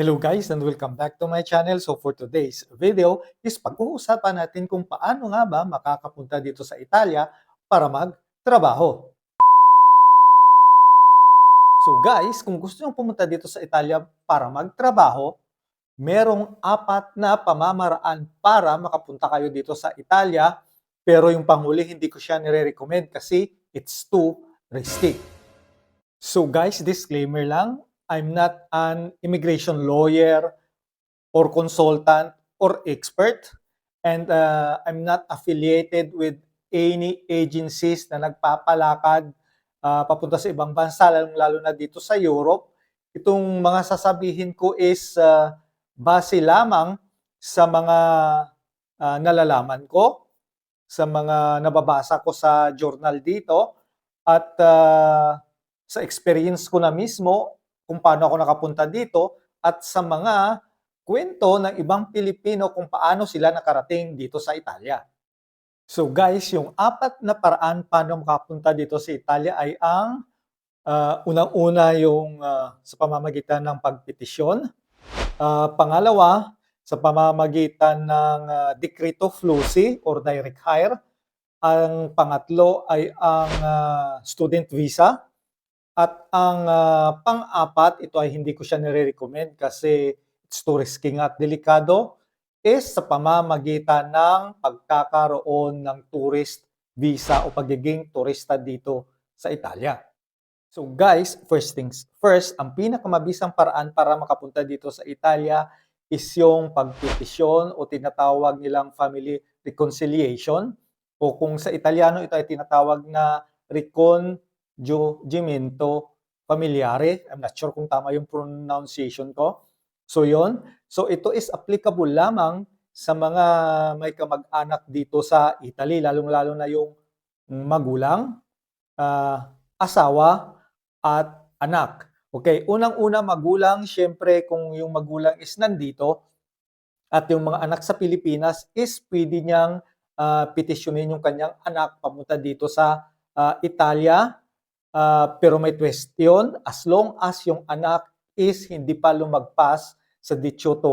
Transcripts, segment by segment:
Hello guys and welcome back to my channel. So for today's video is pag-uusapan natin kung paano nga ba makakapunta dito sa Italia para magtrabaho. So guys, kung gusto nyo pumunta dito sa Italia para magtrabaho, merong apat na pamamaraan para makapunta kayo dito sa Italia. Pero yung panghuli, hindi ko siya nire-recommend kasi it's too risky. So guys, disclaimer lang, I'm not an immigration lawyer or consultant or expert and uh, I'm not affiliated with any agencies na nagpapalakad uh, papunta sa ibang bansa, lalong lalo na dito sa Europe. Itong mga sasabihin ko is uh, base lamang sa mga uh, nalalaman ko, sa mga nababasa ko sa journal dito, at uh, sa experience ko na mismo kung paano ako nakapunta dito at sa mga kwento ng ibang Pilipino kung paano sila nakarating dito sa Italia. So guys, yung apat na paraan paano makapunta dito sa Italia ay ang uh, unang-una yung uh, sa pamamagitan ng pagpetisyon. Uh, pangalawa, sa pamamagitan ng uh, Decreto Flussi or Direct Hire. Ang pangatlo ay ang uh, student visa at ang uh, pang-apat, ito ay hindi ko siya nire-recommend kasi it's too risky at delikado, is sa pamamagitan ng pagkakaroon ng tourist visa o pagiging turista dito sa Italia. So guys, first things first, ang pinakamabisang paraan para makapunta dito sa Italia is yung pagpetisyon o tinatawag nilang family reconciliation o kung sa Italiano ito ay tinatawag na recon Giugimento Familiare. I'm not sure kung tama yung pronunciation ko. So yon. So ito is applicable lamang sa mga may kamag-anak dito sa Italy, lalong-lalo na yung magulang, uh, asawa, at anak. Okay, unang-una magulang, syempre kung yung magulang is nandito at yung mga anak sa Pilipinas is pwede niyang uh, petisyonin yung kanyang anak pamunta dito sa uh, Italia Uh, pero may twist yun, as long as yung anak is hindi pa lumagpas sa 18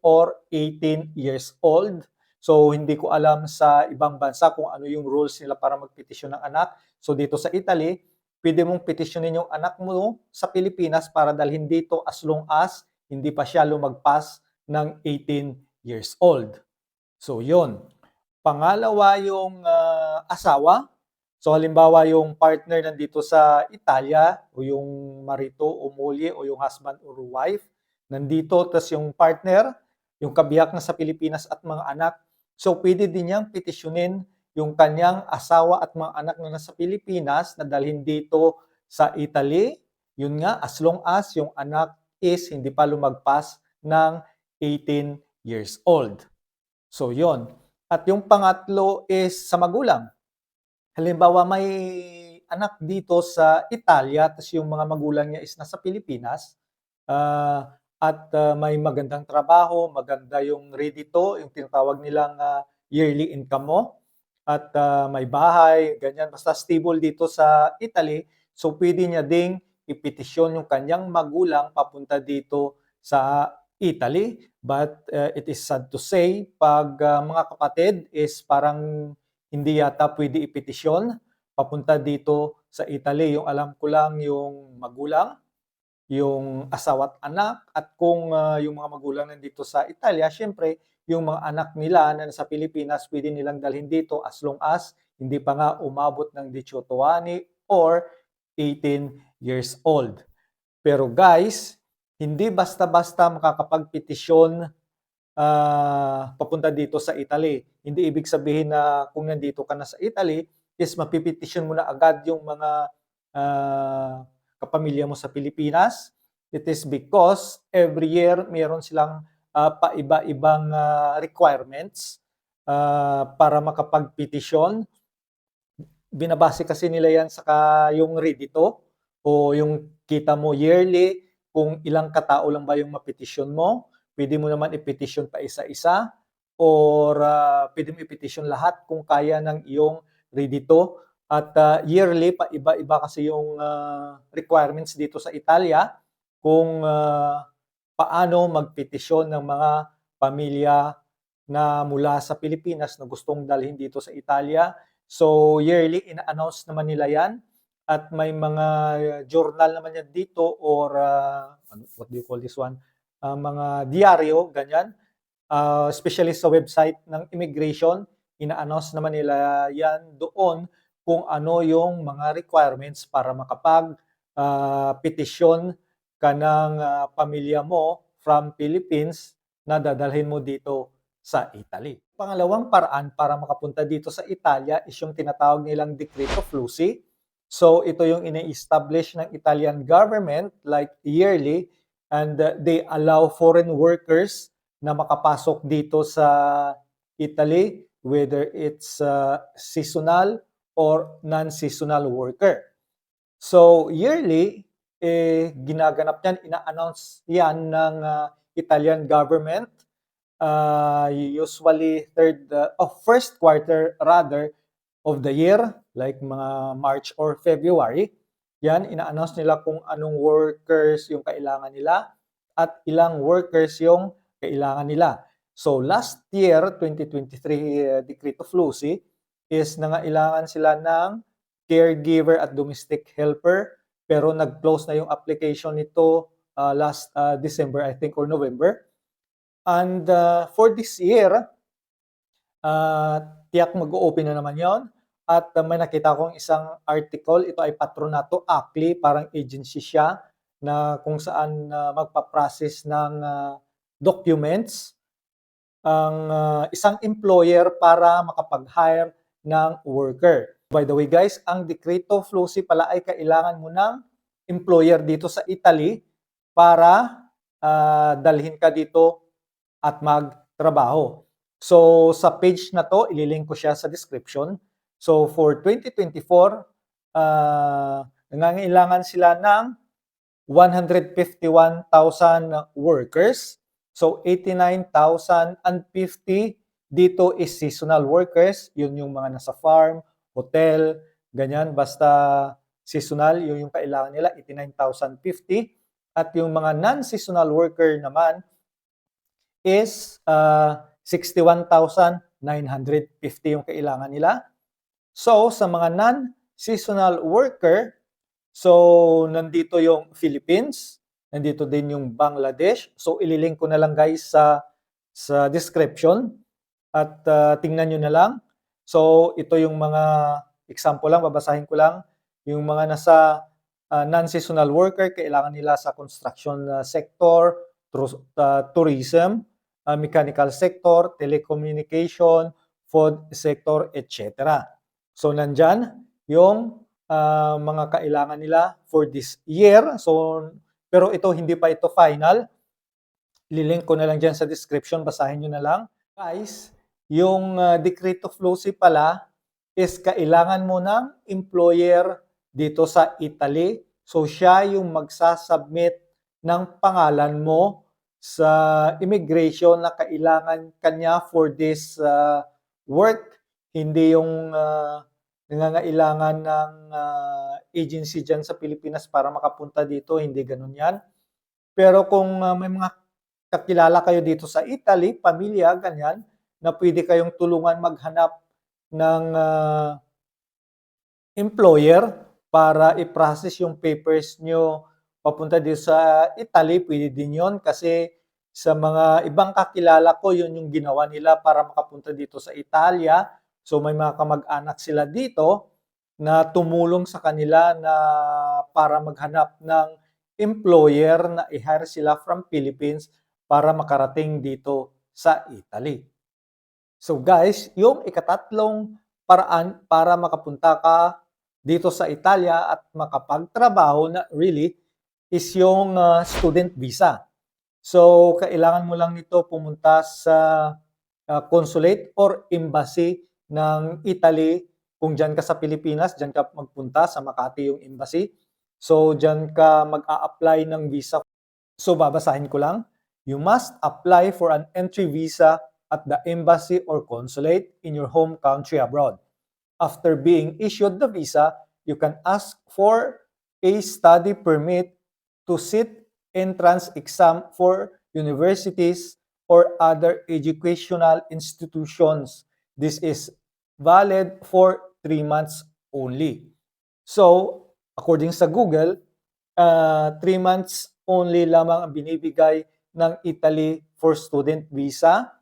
or 18 years old. So, hindi ko alam sa ibang bansa kung ano yung rules nila para magpetisyon ng anak. So, dito sa Italy, pwede mong petisyonin yung anak mo sa Pilipinas para dalhin dito as long as hindi pa siya lumagpas ng 18 years old. So, yon. Pangalawa yung uh, asawa, So halimbawa yung partner nandito sa Italia o yung marito o mulye o yung husband or wife nandito tas yung partner, yung kabiyak na sa Pilipinas at mga anak. So pwede din niyang petisyonin yung kanyang asawa at mga anak na nasa Pilipinas na dalhin dito sa Italy. Yun nga, as long as yung anak is hindi pa lumagpas ng 18 years old. So yon. At yung pangatlo is sa magulang halimbawa may anak dito sa Italia, tapos yung mga magulang niya is nasa Pilipinas, uh, at uh, may magandang trabaho, maganda yung redito, yung tinatawag nilang uh, yearly income mo, at uh, may bahay, ganyan, basta stable dito sa Italy, so pwede niya ding ipetisyon yung kanyang magulang papunta dito sa Italy. But uh, it is sad to say, pag uh, mga kapatid is parang hindi yata pwede ipetisyon papunta dito sa Italy. Yung alam ko lang yung magulang, yung asawa at anak, at kung uh, yung mga magulang nandito sa Italia, syempre, yung mga anak nila na nasa Pilipinas, pwede nilang dalhin dito as long as hindi pa nga umabot ng 18 or 18 years old. Pero guys, hindi basta-basta makakapagpetisyon uh, papunta dito sa Italy. Hindi ibig sabihin na kung nandito ka na sa Italy, is mapipetisyon mo na agad yung mga uh, kapamilya mo sa Pilipinas. It is because every year mayroon silang uh, paiba-ibang uh, requirements uh, para makapagpetisyon. Binabase kasi nila yan sa yung redito o yung kita mo yearly, kung ilang katao lang ba yung mapetisyon mo Pwede mo naman i-petition pa isa-isa or uh, pwede mo i-petition lahat kung kaya ng iyong redito. At uh, yearly, pa iba-iba kasi yung uh, requirements dito sa Italia. Kung uh, paano magpetisyon ng mga pamilya na mula sa Pilipinas na gustong dalhin dito sa Italia. So yearly ina-announce naman nila 'yan at may mga journal naman yan dito or ano- what do you call this one? Ah, mga diaryo, ganyan. Ah, especially sa website ng immigration, ina-announce naman nila yan doon kung ano yung mga requirements para makapag ah, petisyon ka ng ah, pamilya mo from Philippines na dadalhin mo dito sa Italy. Pangalawang paraan para makapunta dito sa Italia is yung tinatawag nilang Decreto Flussi. So ito yung ini-establish ng Italian government like yearly and uh, they allow foreign workers na makapasok dito sa Italy whether it's uh, seasonal or non-seasonal worker. So yearly eh ginaganap yan, ina-announce yan ng uh, Italian government uh, usually third uh, of first quarter rather of the year like mga March or February. Yan ina-announce nila kung anong workers yung kailangan nila at ilang workers yung kailangan nila. So last year 2023 uh, Decreto Flussi is nangailangan sila ng caregiver at domestic helper pero nag-close na yung application nito uh, last uh, December I think or November. And uh, for this year, uh, tiyak mag-open na naman yon at uh, may nakita kong isang article, ito ay Patronato Acli, parang agency siya na kung saan uh, magpa-process ng uh, documents ang uh, isang employer para makapag-hire ng worker. By the way guys, ang Decreto Flussi pala ay kailangan mo ng employer dito sa Italy para uh, dalhin ka dito at magtrabaho. So sa page na to, ililink ko siya sa description. So for 2024, uh, nangangailangan sila ng 151,000 workers. So 89,050 dito is seasonal workers. Yun yung mga nasa farm, hotel, ganyan. Basta seasonal, yun yung kailangan nila, 89,050. At yung mga non-seasonal worker naman is uh, 61,950 yung kailangan nila. So, sa mga non-seasonal worker, so nandito yung Philippines, nandito din yung Bangladesh. So, ililink ko na lang guys sa sa description at uh, tingnan nyo na lang. So, ito yung mga example lang, babasahin ko lang. Yung mga nasa uh, non-seasonal worker, kailangan nila sa construction uh, sector, uh, tourism, uh, mechanical sector, telecommunication, food sector, etc. So nandyan yung uh, mga kailangan nila for this year. So pero ito hindi pa ito final. Lilink ko na lang dyan sa description, basahin nyo na lang. Guys, yung uh, Decreto Flussi pala is kailangan mo ng employer dito sa Italy. So siya yung magsasubmit ng pangalan mo sa immigration na kailangan kanya for this uh, work. Hindi yung uh, nangangailangan ng uh, agency dyan sa Pilipinas para makapunta dito. Hindi ganun yan. Pero kung uh, may mga kakilala kayo dito sa Italy, pamilya, ganyan, na pwede kayong tulungan maghanap ng uh, employer para i-process yung papers nyo papunta dito sa Italy, pwede din yon kasi sa mga ibang kakilala ko, yun yung ginawa nila para makapunta dito sa Italia. So may mga kamag-anak sila dito na tumulong sa kanila na para maghanap ng employer na i-hire sila from Philippines para makarating dito sa Italy. So guys, yung ikatatlong paraan para makapunta ka dito sa Italia at makapagtrabaho na really is yung uh, student visa. So, kailangan mo lang nito pumunta sa uh, consulate or embassy ng Italy. Kung dyan ka sa Pilipinas, dyan ka magpunta sa Makati yung embassy. So, dyan ka mag-a-apply ng visa. So, babasahin ko lang. You must apply for an entry visa at the embassy or consulate in your home country abroad. After being issued the visa, you can ask for a study permit to sit entrance exam for universities or other educational institutions. This is valid for three months only. So, according sa Google, uh, three months only lamang ang binibigay ng Italy for student visa.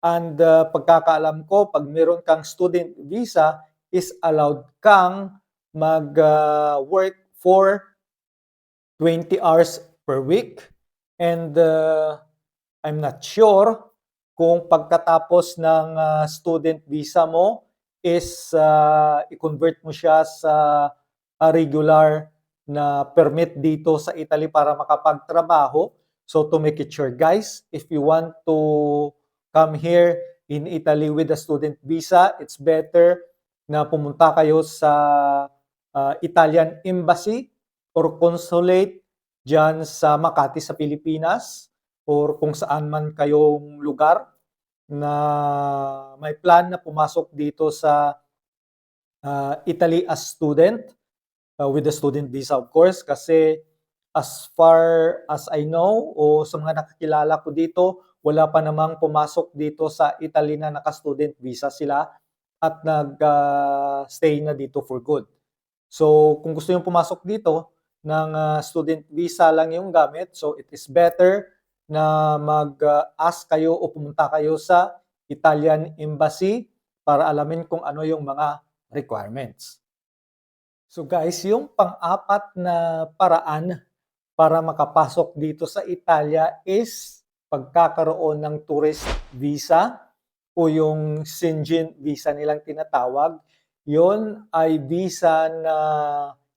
And uh, pagkakaalam ko, pag meron kang student visa, is allowed kang mag-work for 20 hours per week. And uh, I'm not sure kung pagkatapos ng uh, student visa mo is uh, i-convert mo siya sa a regular na permit dito sa Italy para makapagtrabaho. So to make it sure guys, if you want to come here in Italy with a student visa, it's better na pumunta kayo sa uh, Italian Embassy or Consulate dyan sa Makati sa Pilipinas or kung saan man kayong lugar na may plan na pumasok dito sa uh, Italy as student uh, with the student visa of course kasi as far as I know o sa mga nakakilala ko dito wala pa namang pumasok dito sa Italy na naka-student visa sila at nag-stay na dito for good. So kung gusto niyo pumasok dito ng uh, student visa lang yung gamit so it is better na mag-ask kayo o pumunta kayo sa Italian Embassy para alamin kung ano yung mga requirements. So guys, yung pang-apat na paraan para makapasok dito sa Italia is pagkakaroon ng tourist visa o yung Schengen visa nilang tinatawag. Yon ay visa na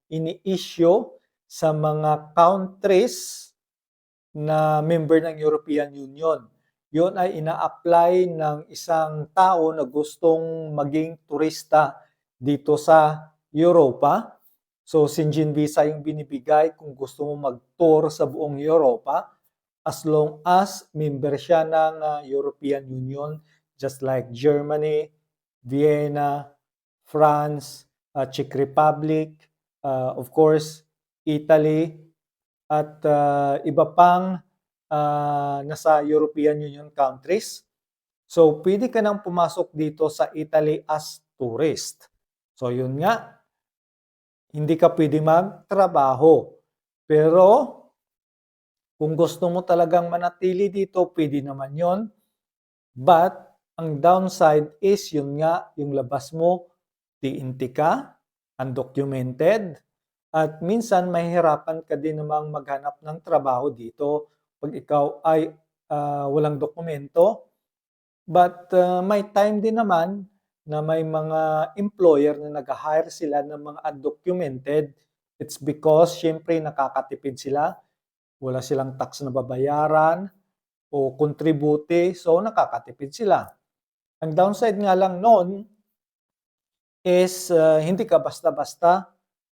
ini-issue sa mga countries na member ng European Union. Yon ay ina-apply ng isang tao na gustong maging turista dito sa Europa. So, Schengen visa yung binibigay kung gusto mo mag-tour sa buong Europa as long as member siya ng uh, European Union just like Germany, Vienna, France, uh, Czech Republic, uh, of course, Italy, at uh, iba pang uh, nasa European Union countries. So, pwede ka nang pumasok dito sa Italy as tourist. So, yun nga, hindi ka pwede magtrabaho. Pero, kung gusto mo talagang manatili dito, pwede naman yon. But, ang downside is yun nga, yung labas mo, TNT ka, undocumented, at minsan mahihirapan ka din namang maghanap ng trabaho dito pag ikaw ay uh, walang dokumento. But uh, may time din naman na may mga employer na nag-hire sila ng mga undocumented. It's because syempre nakakatipid sila. Wala silang tax na babayaran o kontribute, so nakakatipid sila. Ang downside nga lang noon is uh, hindi ka basta-basta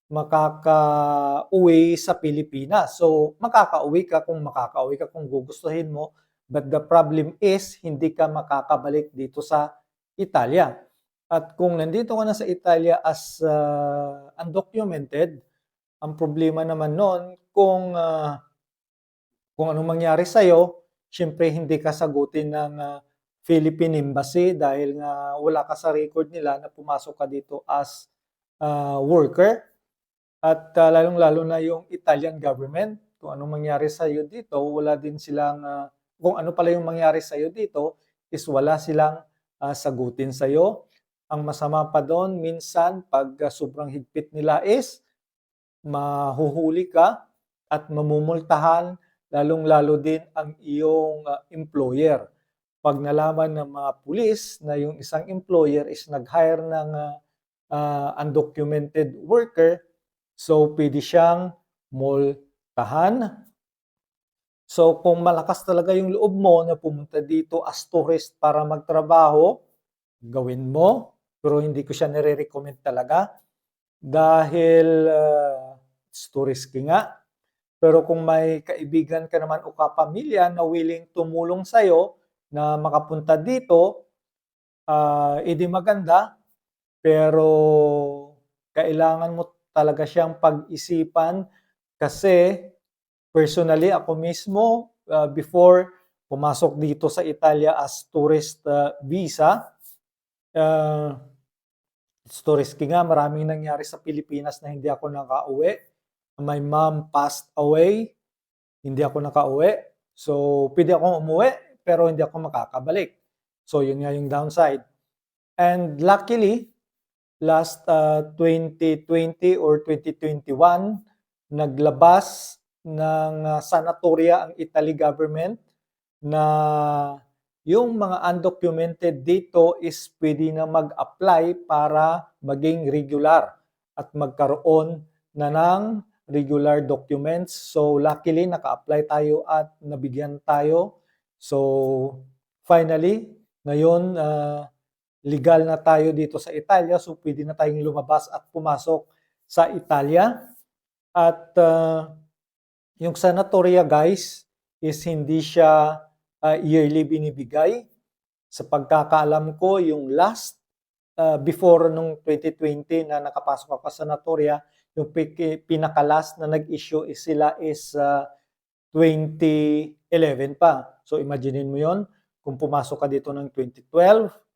makaka-uwi sa Pilipinas. So, makaka-uwi ka kung makaka-uwi ka kung gugustuhin mo. But the problem is, hindi ka makakabalik dito sa Italia. At kung nandito ka na sa Italia as uh, undocumented, ang problema naman noon, kung, uh, kung anong mangyari sa'yo, syempre hindi ka sagutin ng uh, Philippine Embassy dahil nga wala ka sa record nila na pumasok ka dito as uh, worker at uh, lalong-lalo na yung Italian government, kung anong mangyari sa iyo dito, wala din silang, uh, kung ano pala yung mangyari sa iyo dito, is wala silang uh, sagutin sa iyo. Ang masama pa doon, minsan, pag uh, sobrang higpit nila is, mahuhuli ka at mamumultahan, lalong-lalo din ang iyong uh, employer. Pag nalaman ng mga pulis na yung isang employer is nag-hire ng uh, uh, undocumented worker, So, pwede siyang multahan. So, kung malakas talaga yung loob mo na pumunta dito as tourist para magtrabaho, gawin mo. Pero hindi ko siya nire-recommend talaga dahil uh, it's too risky nga. Pero kung may kaibigan ka naman o kapamilya na willing tumulong sa'yo na makapunta dito, uh, edi maganda. Pero kailangan mo talaga siyang pag-isipan kasi personally, ako mismo, uh, before pumasok dito sa Italia as tourist uh, visa, uh, it's too risky nga. Maraming nangyari sa Pilipinas na hindi ako nakauwi. My mom passed away. Hindi ako nakauwi. So, pwede akong umuwi, pero hindi ako makakabalik. So, yun nga yung downside. And luckily, last uh, 2020 or 2021, naglabas ng uh, sanatoria ang Italy government na yung mga undocumented dito is pwede na mag-apply para maging regular at magkaroon na ng regular documents. So luckily naka-apply tayo at nabigyan tayo. So finally, ngayon uh, legal na tayo dito sa Italia so pwede na tayong lumabas at pumasok sa Italia. At uh, yung sanatoria guys is hindi siya uh, yearly binibigay. Sa pagkakaalam ko, yung last uh, before nung 2020 na nakapasok ako sa Sanatoria, yung pinaka-last na nag-issue is sila is uh, 2011 pa. So imaginein mo yon kung pumasok ka dito ng 2012.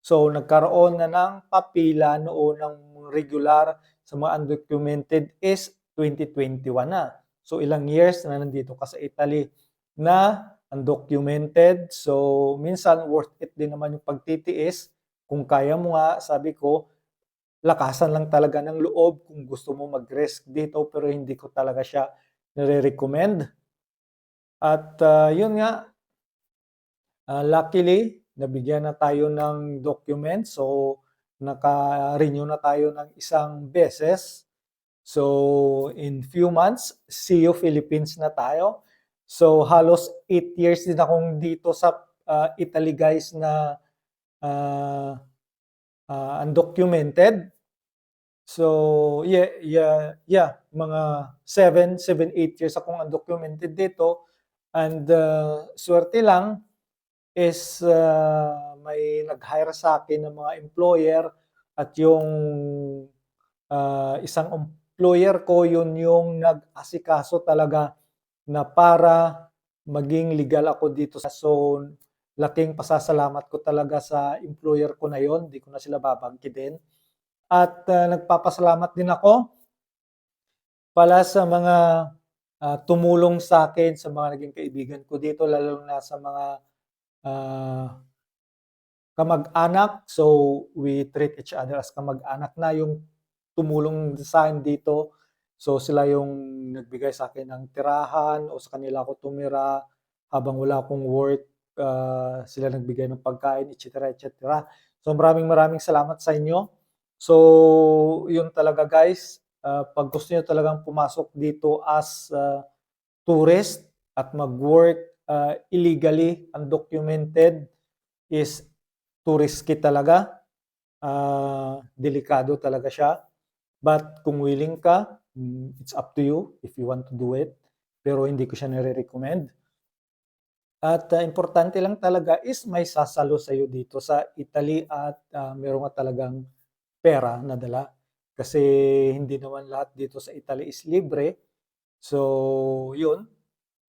So nagkaroon na ng papila noon ng regular sa mga undocumented is 2021 na. So ilang years na nandito ka sa Italy na undocumented. So, minsan worth it din naman yung pagtitiis. Kung kaya mo nga, sabi ko, lakasan lang talaga ng loob kung gusto mo mag-risk dito pero hindi ko talaga siya nire-recommend. At uh, yun nga, uh, luckily, nabigyan na tayo ng document. So, naka-renew na tayo ng isang beses. So, in few months, you Philippines na tayo. So halos 8 years din akong dito sa uh, Italy guys na uh, uh, undocumented. So yeah, yeah, yeah, mga 7, 7, 8 years akong undocumented dito. And uh, swerte lang is uh, may nag-hire sa akin ng mga employer at yung uh, isang employer ko yun yung nag-asikaso talaga na para maging legal ako dito sa zone. Laking pasasalamat ko talaga sa employer ko na yon, di ko na sila babangkitin. At uh, nagpapasalamat din ako pala sa mga uh, tumulong sa akin, sa mga naging kaibigan ko dito, lalo na sa mga uh, kamag-anak. So, we treat each other as kamag-anak na yung tumulong sa akin dito So sila yung nagbigay sa akin ng tirahan o sa kanila ako tumira habang wala akong work, uh, sila nagbigay ng pagkain, etc. etc. So maraming maraming salamat sa inyo. So yun talaga guys, uh, pag gusto niyo talagang pumasok dito as uh, tourist at mag-work uh, illegally, undocumented, is too risky talaga. Uh, delikado talaga siya. But kung willing ka, Mm, it's up to you if you want to do it. Pero hindi ko siya nare-recommend. At uh, importante lang talaga is may sasalo sa iyo dito sa Italy at uh, meron nga talagang pera na dala. Kasi hindi naman lahat dito sa Italy is libre. So, yun.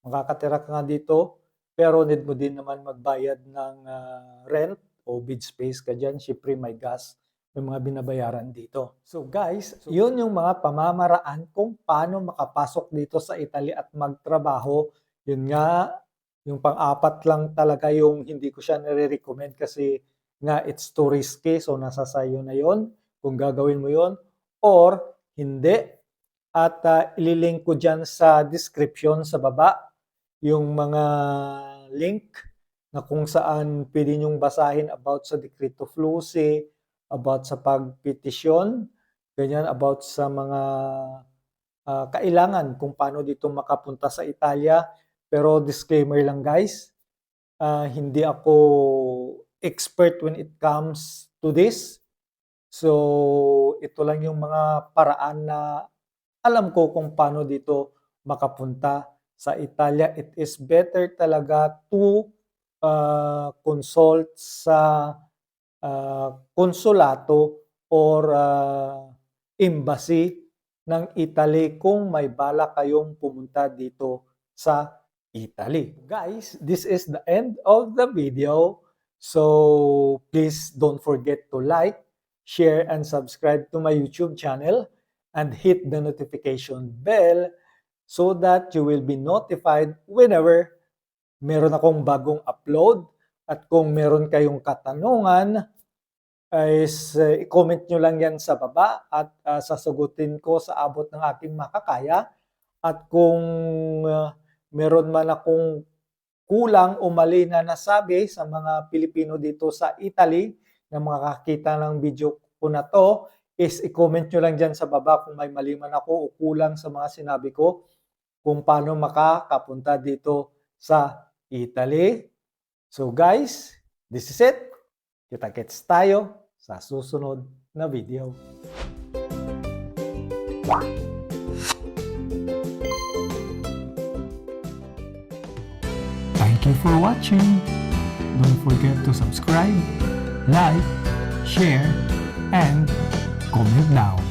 Makakatira ka nga dito. Pero need mo din naman magbayad ng uh, rent o bid space ka dyan. Siyempre may gas may mga binabayaran dito. So guys, so, yun yung mga pamamaraan kung paano makapasok dito sa Italy at magtrabaho. Yun nga, yung pang-apat lang talaga yung hindi ko siya nare-recommend kasi nga it's too risky. So nasa sayo na yon kung gagawin mo yon or hindi. At uh, ililink ko dyan sa description sa baba yung mga link na kung saan pwede nyong basahin about sa Decreto Flussi, about sa pagpetisyon, ganyan about sa mga uh, kailangan kung paano dito makapunta sa Italia. Pero disclaimer lang guys, uh, hindi ako expert when it comes to this. So ito lang yung mga paraan na alam ko kung paano dito makapunta sa Italia. It is better talaga to uh, consult sa uh, konsulato or uh, embassy ng Italy kung may bala kayong pumunta dito sa Italy. Guys, this is the end of the video. So please don't forget to like, share, and subscribe to my YouTube channel and hit the notification bell so that you will be notified whenever meron akong bagong upload. At kung meron kayong katanungan, is uh, i-comment nyo lang yan sa baba at uh, sasagutin ko sa abot ng aking makakaya. At kung uh, meron man akong kulang o mali na nasabi sa mga Pilipino dito sa Italy na makakita ng video ko na to, is i-comment nyo lang dyan sa baba kung may mali man ako o kulang sa mga sinabi ko kung paano makakapunta dito sa Italy. So guys, this is it. Kita-kits tayo sa susunod na video. Thank you for watching. Don't forget to subscribe, like, share, and comment down.